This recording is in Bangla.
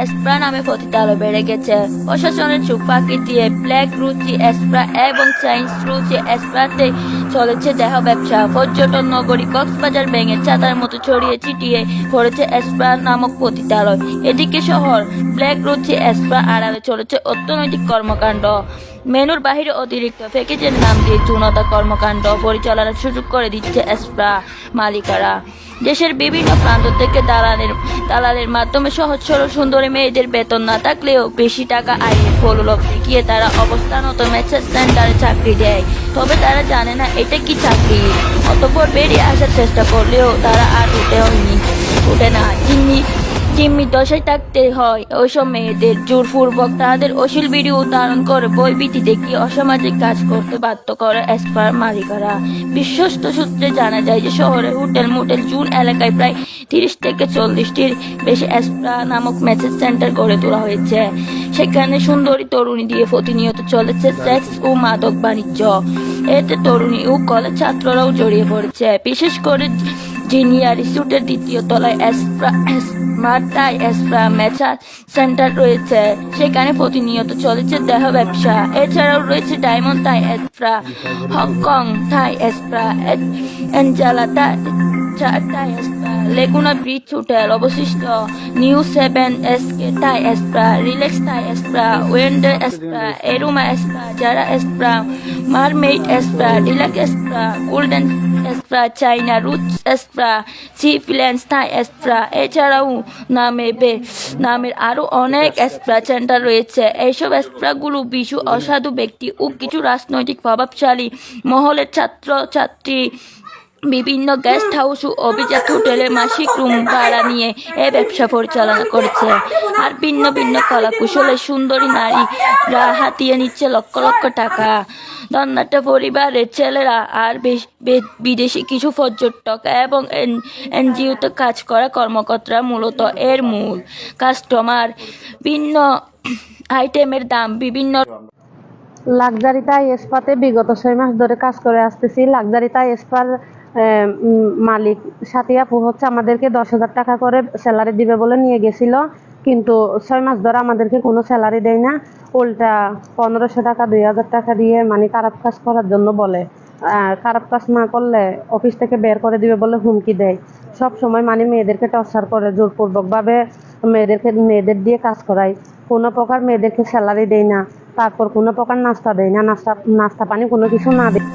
এসপ্রা নামে পতিতালয় বেড়ে গেছে প্রশাসনের চোখ ফাঁকি দিয়ে ব্ল্যাক রুচি এসপ্রা এবং চাইনিজ রুচি এসপ্রাতে চলেছে দেহ ব্যবসা। পর্যটন নগরী কক্সবাজার ব্যাঙের চাতার মতো ছড়িয়ে ছিটিয়ে পড়েছে এসপ্রা নামক পতিতালয় এদিকে শহর ব্ল্যাক রুচি এসপ্রা আড়ালে চলেছে অর্থনৈতিক কর্মকাণ্ড। মেনুর বাহিরে অতিরিক্ত প্যাকেজের নাম দিয়ে চুনতা কর্মকাণ্ড পরিচালনার সুযোগ করে দিচ্ছে এসপ্রা মালিকারা। দেশের বিভিন্ন প্রান্ত থেকে দালালের দালালের মাধ্যমে সহজ সরল সুন্দরী মেয়েদের বেতন না থাকলেও বেশি টাকা আয়ের ফললোভ দেখিয়ে তারা অবস্থানত মেসেজ সেন্টারে চাকরি দেয়। তবে তারা জানে না এটা কি চাকরি। অতপর বেরিয়ে আসার চেষ্টা করলেও তারা আর উঠে হয়নি। উঠে না। চিন্নি জিম্মি দশায় থাকতে হয়। ওইসব মেয়েদের জোরপূর্বক তাদের অশ্লীল ভিডিও ধারণ করে বইবিটি দেখিয়ে অসামাজিক কাজ করতে বাধ্য করে এসপার মালিকারা। বিশ্বস্ত সূত্রে জানা যায় যে শহরে হোটেল মোটেল জুন এলাকায় প্রায় তিরিশ থেকে চল্লিশটির বেশি এসপ্রা নামক মেসেজ সেন্টার গড়ে তোলা হয়েছে। সেখানে সুন্দরী তরুণী দিয়ে প্রতিনিয়ত চলেছে সেক্স ও মাদক বাণিজ্য। এতে তরুণী ও কলেজ ছাত্ররাও জড়িয়ে পড়েছে। বিশেষ করে জিনিয়ার ইস্যুটের দ্বিতীয় তলায় এসপ্রা স্মার্ট টাই এসপ্রা মেচার সেন্টার রয়েছে। সেখানে প্রতিনিয়ত চলেছে দেহ ব্যবসা। এছাড়াও রয়েছে ডায়মন্ড তাই এসপ্রা, হংকং থাই এসপ্রা অ্যাঞ্জালা টাই টাই এসপ্রা লেগুনা ব্রিজ হোটেল অবশিষ্ট নিউ সেভেন এসকে টাই এসপ্রা রিলেক্স টাই এসপ্রা ওয়েন্ডার এসপ্রা এরুমা এসপ্রা যারা এসপ্রা মারমেইড এসপ্রা ডিলাক এসপ্রা গোল্ডেন এসপ্রা চাইনা রুট এসপ্রা সি ফিলেন্স থাই এসপ্রা এছাড়াও নামে বে, নামের আরও অনেক এসপ্রা সেন্টার রয়েছে। এইসব এসপ্রাগুলো বিশু অসাধু ব্যক্তি ও কিছু রাজনৈতিক প্রভাবশালী মহলের ছাত্র ছাত্রী বিভিন্ন গেস্ট হাউস ও অভিজাত হোটেলে মাসিক রুম ভাড়া নিয়ে এ ব্যবসা পরিচালনা করছে। আর ভিন্ন ভিন্ন কলা কুশলে সুন্দরী নারীরা হাতিয়ে নিচ্ছে লক্ষ লক্ষ টাকা। ধন্যাটা পরিবারের ছেলেরা আর বিদেশি কিছু পর্যটক এবং এনজিওতে কাজ করা কর্মকর্তারা মূলত এর মূল কাস্টমার ভিন্ন আইটেমের দাম বিভিন্ন লাক্সারি তাই এসপাতে বিগত ছয় মাস ধরে কাজ করে আসতেছি। লাক্সারি তাই এসপার মালিক। সাথী আপু হচ্ছে আমাদেরকে দশ হাজার টাকা করে স্যালারি দিবে বলে নিয়ে গেছিল। কিন্তু ছয় মাস ধরে আমাদেরকে কোনো স্যালারি দেয় না। উল্টা পনেরোশো টাকা, দুই হাজার টাকা দিয়ে মানে খারাপ কাজ করার জন্য বলে। খারাপ কাজ না করলে অফিস থেকে বের করে দিবে বলে হুমকি দেয়। সব সময় মানে মেয়েদেরকে টর্চার করে, জোরপূর্বকভাবে মেয়েদেরকে, মেয়েদের দিয়ে কাজ করায়। কোনো প্রকার মেয়েদেরকে স্যালারি দেয় না। তারপর কোনো প্রকার নাস্তা দেয় না। নাস্তা নাস্তা পানি কোনো কিছু না দেয়।